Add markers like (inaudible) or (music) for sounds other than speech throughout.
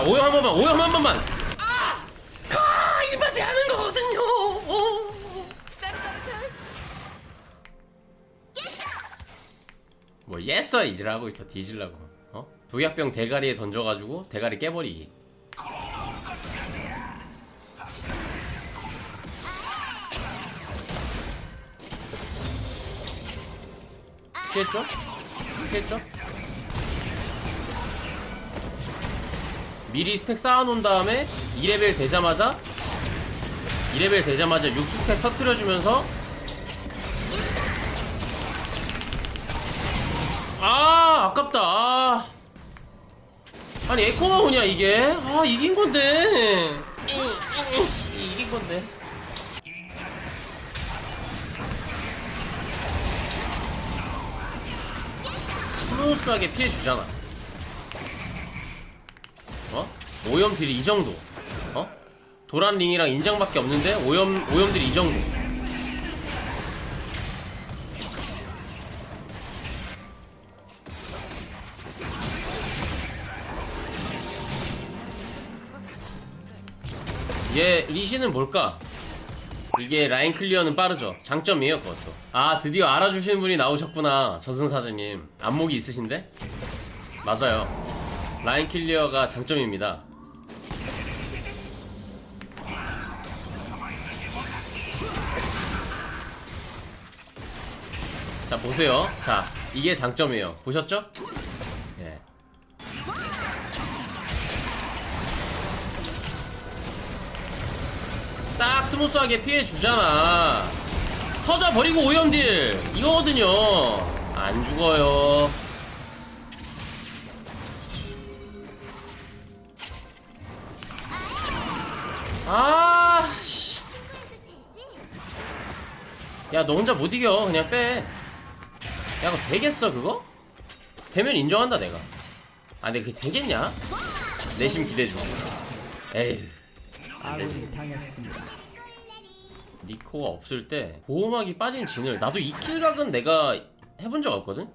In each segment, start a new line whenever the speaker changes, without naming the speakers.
자 오염 한 번만 오염 한 번만 아! 가! 이 맛에 하는 거거든요 어. 뭐 예서 이지라고 있어 뒤질라고 어? 독약병 대가리에 던져가지고 대가리 깨버리기 피했죠? 피했죠? 미리 스택 쌓아놓은 다음에 2레벨 되자마자 2레벨 되자마자 6수 스택 터트려주면서. 아 아깝다. 아. 아니 에코가 오냐 이게? 아 이긴 건데. 이긴 건데. 스무스하게 피해주잖아 어? 오염 딜이 이 정도 어? 도란 링이랑 인장밖에 없는데 오염 오염 딜이 이 정도 얘 리시는 뭘까? 이게 라인 클리어는 빠르죠. 장점이에요, 그것도. 아, 드디어 알아주시는 분이 나오셨구나. 저승사자님. 안목이 있으신데? 맞아요. 라인 클리어가 장점입니다. 자, 보세요. 자, 이게 장점이에요. 보셨죠? 예. 딱 스무스하게 피해주잖아 터져버리고 오염딜 이거거든요 안 죽어요 아, 씨. 야, 너 혼자 못 이겨. 그냥 빼. 야, 그거 되겠어, 그거? 되면 인정한다, 내가. 아, 근데 그게 되겠냐? 내심 기대 중. 에휴. 안 되지. 니코가 없을 때 보호막이 빠진 진을 나도 이 킬각은 내가 해본 적 없거든?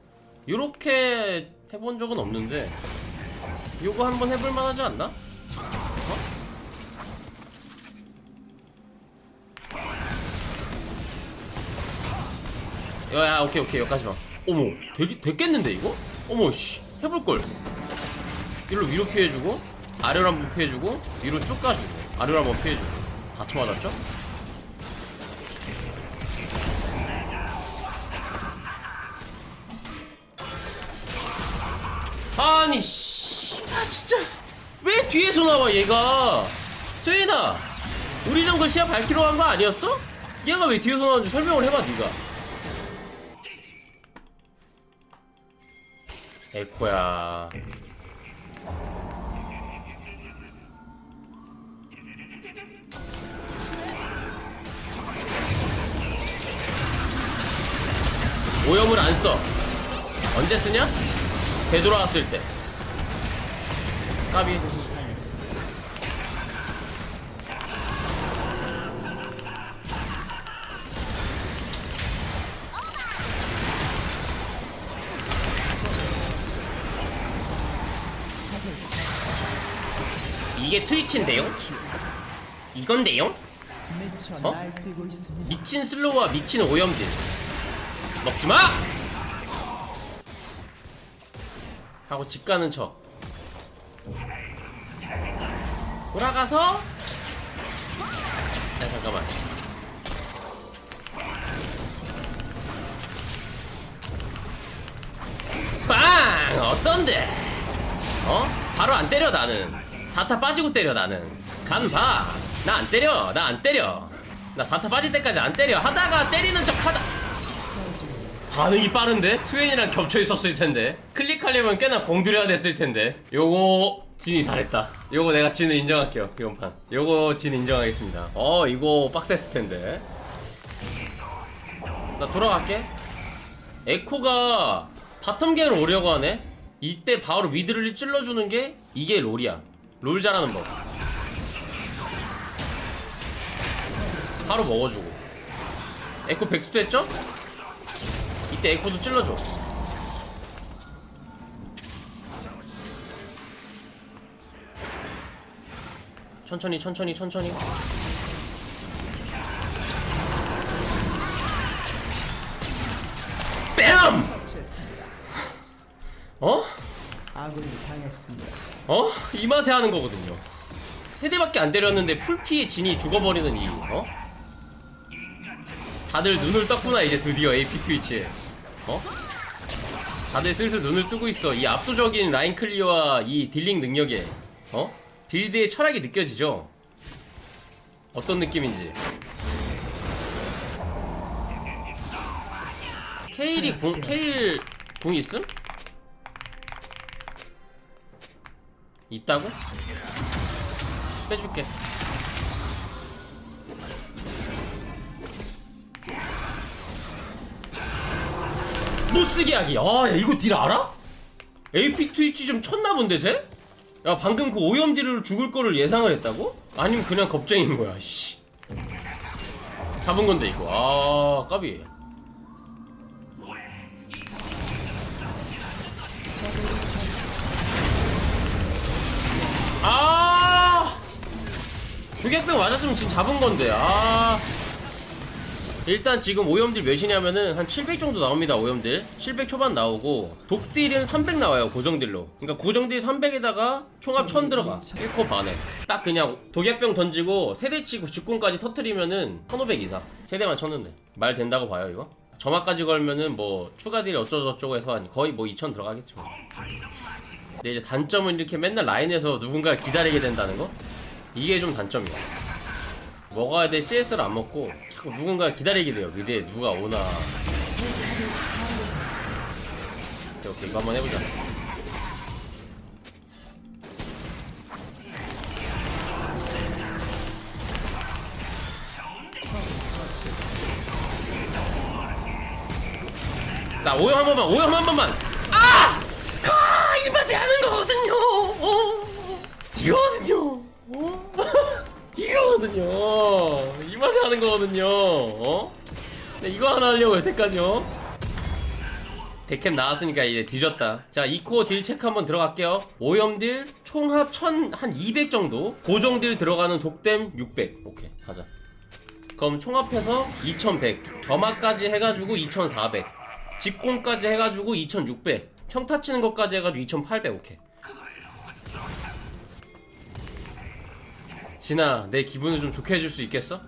요렇게 해본 적은 없는데 요거 한번 해볼 만 하지 않나? 어? 야, 야 오케이 오케이 여기까지만 어머 되게, 됐겠는데 이거? 어머 씨 해볼걸 일로 위로 피해주고 아래로 한번 피해주고 위로 쭉 가주고 아래로 한번 피해주고 다 쳐 맞았죠? 아니 씨, 아 진짜 왜 뒤에서 나와 얘가? 쇠나, 우리 정도 시야 밝히러 한거 아니었어? 얘가 왜 뒤에서 나오는지 설명을 해봐 네가. 에코야. 오염을 안 써. 언제 쓰냐? 되돌아왔을 때. 까비. 이게 트위치인데요? 이건데요? 어? 미친 슬로우와 미친 오염들. 먹지마! 하고 집 가는 척. 돌아가서. 야, 잠깐만. 빵! 어떤데? 어? 바로 안 때려, 나는. 사타 빠지고 때려, 나는. 간 봐. 나 안 때려. 나 안 때려. 나 사타 빠질 때까지 안 때려. 하다가 때리는 척 하다. 반응이 빠른데? 스웨인이랑 겹쳐 있었을 텐데. 클릭하려면 꽤나 공들여야 됐을 텐데. 요거 진이 잘했다. 요거 내가 진을 인정할게요. 이번 판. 요거 진 인정하겠습니다. 어, 이거 빡셌을 텐데. 나 돌아갈게. 에코가 바텀갱을 오려고 하네. 이때 바로 미드를 찔러주는 게 이게 롤이야. 롤 잘하는 법. 바로 먹어주고. 에코 백수도 했죠? 이때 에코도 찔러줘. 천천히 천천히 천천히 뺨! 어?
아군이 당했습니다.
어? 이 맛에 하는 거거든요. 세 대밖에 안 때렸는데 풀피에 진이 죽어버리는 이, 어? 다들 눈을 떴구나, 이제 드디어 AP 트위치에. 어? 다들 슬슬 눈을 뜨고 있어. 이 압도적인 라인 클리어와 이 딜링 능력에, 어? 빌드의 철학이 느껴지죠? 어떤 느낌인지. 케일이 궁, 케일 궁 있음? 있다고? 빼줄게. 못쓰게 하기. 아, 야, 이거 딜 알아? AP 트위치 좀 쳤나 본데, 쟤? 야, 방금 그 오염 딜을 죽을 거를 예상을 했다고? 아니면 그냥 겁쟁인 거야, 씨. 잡은 건데, 이거. 아, 까비. 아! 두객병 맞았으면 지금 잡은 건데, 아. 일단 지금 오염딜 몇이냐면은 한 700 정도 나옵니다, 오염딜. 700 초반 나오고, 독딜은 300 나와요, 고정딜로. 그러니까 고정딜 300에다가 총합 1000 들어가. 1코 반에. 딱 그냥 독약병 던지고, 세대 치고 직공까지 터트리면은 1500 이상. 세대만 쳤는데. 말 된다고 봐요, 이거? 점화까지 걸면은 뭐, 추가 딜 어쩌고저쩌고 해서 한 거의 뭐 2000 들어가겠죠. 근데 이제 단점은 이렇게 맨날 라인에서 누군가를 기다리게 된다는 거? 이게 좀 단점이야. 먹어야 될 CS를 안 먹고 자꾸 누군가 기다리게 돼요. 미래에 누가 오나. 오케이, 오케이 이거 한번 해보자. 나 오염 한 번만, 오염 한 번만. 아! 가! 이 맛에 하는 거거든요. 어. 이거거든요. 어? (laughs) 이거거든요. 이 맛에 하는 거거든요. 어? 네, 이거 하나 하려고 여태까지요. 데캠 나왔으니까 이제 뒤졌다. 자, 2코어 딜 체크 한번 들어갈게요. 오염딜 총합 1000, 한200 정도. 고정딜 들어가는 독댐 600. 오케이, 가자. 그럼 총합해서 2100. 점화까지 해 가지고 2400. 직공까지 해 가지고 2600. 평타 치는 것까지 해가지고 2800. 오케이. 진아, 내 기분을 좀 좋게 해줄 수 있겠어?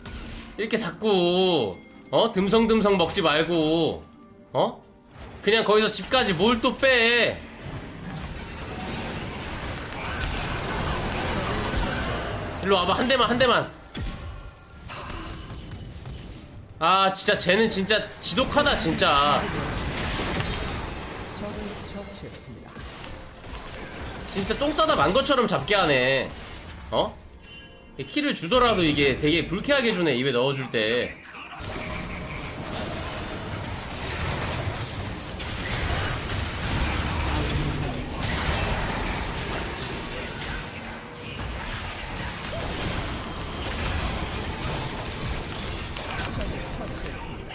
이렇게 자꾸 어 듬성듬성 먹지 말고 어 그냥 거기서 집까지 뭘 또 빼? 일로 와봐 한 대만 한 대만. 아 진짜 쟤는 진짜 지독하다 진짜.
처치했습니다.
진짜 똥 싸다 만 것처럼 잡게 하네. 어? 이 키를 주더라도 이게 되게 불쾌하게 주네 입에 넣어줄 때.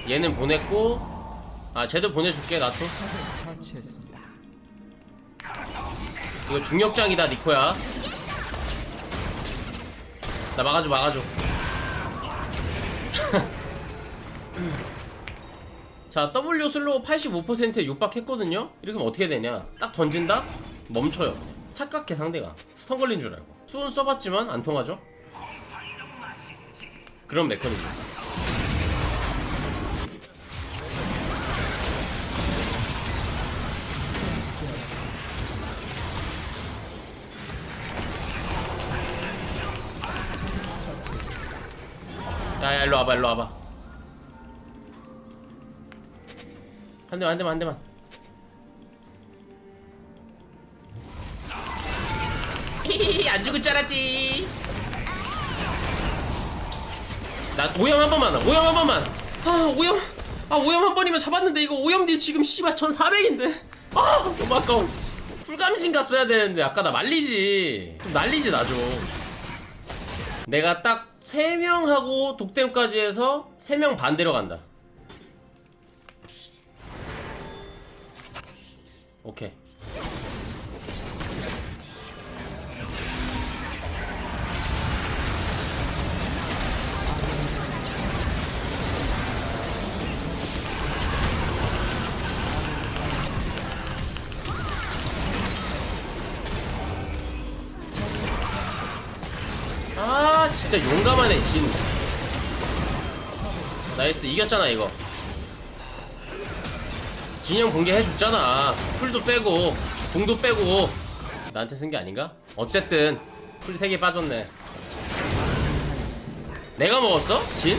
얘는 보냈고 아 쟤도 보내줄게 나도
처치했습니다.
이거 중력장이다 니코야. 나 막아줘 막아줘. (laughs) 자 W 슬로우 85%에 육박했거든요? 이렇게 하면 어떻게 되냐? 딱 던진다? 멈춰요. 착각해 상대가. 스턴 걸린 줄 알고. 수은 써봤지만 안 통하죠? 그런 메커니즘 야야 일로 와봐 일로 와봐. 한 대만 한 대만 한 대만. 히히히 안 죽을 줄 알았지. 나 오염 한 번만 오염 한 번만. 아 오염 아 오염 한 번이면 잡았는데 이거 오염딜 지금 씨발 1400인데. 아 너무 아까워 풀감신 갔어야 되는데 아까 나 말리지. 좀 날리지 나 좀. 내가 딱 3명하고 독댐까지 해서 3명 반대로 간다. 오케이. 진짜 용감하네 진 나이스 이겼잖아 이거 진영 공개해줬잖아 풀도 빼고 공도 빼고 나한테 쓴 게 아닌가? 어쨌든 풀 3개 빠졌네 내가 먹었어? 진?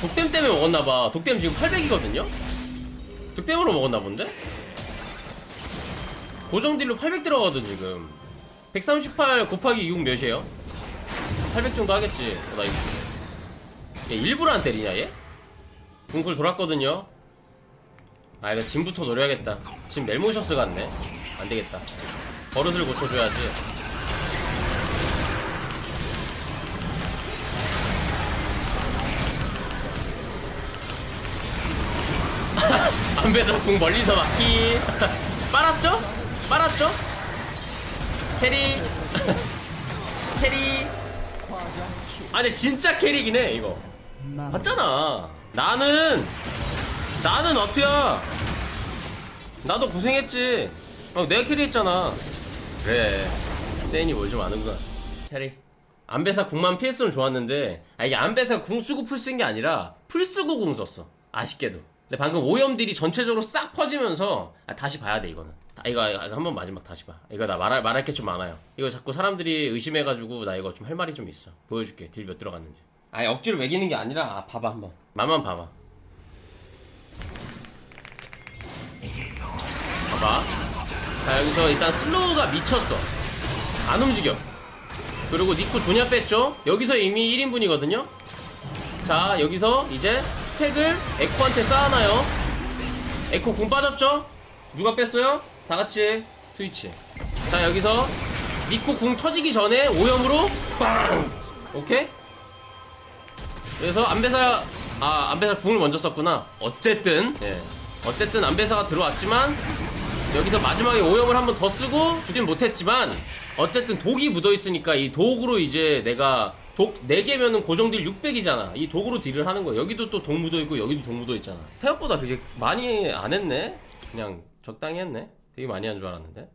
독댐 때문에 먹었나봐 독댐 지금 800이거든요? 독댐으로 먹었나 본데? 고정 딜로 800 들어가거든 지금 138 곱하기 6 몇이에요? 800 정도 하겠지. 어, 나이스 얘 일부러 안 때리냐 얘? 궁쿨 돌았거든요. 아 이거 짐부터 노려야겠다. 지금 멜모셔스 같네. 안되겠다. 버릇을 고쳐줘야지. (laughs) 안배서 궁 멀리서 맞기 (laughs) 빨았죠? 빨았죠? 캐리. (laughs) 캐리 아 근데 진짜 캐리긴 해 이거. 봤잖아. 나는 나는 어트야. 나도 고생했지. 어, 내가 캐리했잖아. 그래. 세인이 뭘 좀 아는구나. 캐리. 안배사 궁만 피했으면 좋았는데 아 이게 안배사 궁 쓰고 풀 쓴 게 아니라 풀 쓰고 궁 썼어. 아쉽게도. 근데 방금 오염들이 전체적으로 싹 퍼지면서 아, 다시 봐야 돼 이거는 아, 이거, 이거 한 번 마지막 다시 봐. 이거 나 말할, 말할 게 좀 많아요. 이거 자꾸 사람들이 의심해가지고 나 이거 좀 할 말이 좀 있어. 보여줄게. 딜 몇 들어갔는지. 아니 억지로 매기는 게 아니라 아, 봐봐 한번. 맛만 봐봐. 봐봐. 자 여기서 일단 슬로우가 미쳤어. 안 움직여. 그리고 니코 조냐 뺐죠? 여기서 이미 1인분이거든요? 자 여기서 이제 스택을 에코한테 쌓아놔요. 에코 궁 빠졌죠? 누가 뺐어요 다 같이 트위치. 자 여기서 니코 궁 터지기 전에 오염으로 빵! 오케이? 그래서 안배사 아 안배사 궁을 먼저 썼구나. 어쨌든 예. 어쨌든 안배사가 들어왔지만 여기서 마지막에 오염을 한 번 더 쓰고 주진 못했지만 어쨌든 독이 묻어 있으니까 이 독으로 이제 내가 독 4개면은 고정딜 600이잖아. 이 독으로 딜을 하는 거야. 여기도 또 독 묻어 있고 여기도 독 묻어 있잖아. 생각보다 그게 많이 안 했네. 그냥 적당히 했네 되게 많이 한 줄 알았는데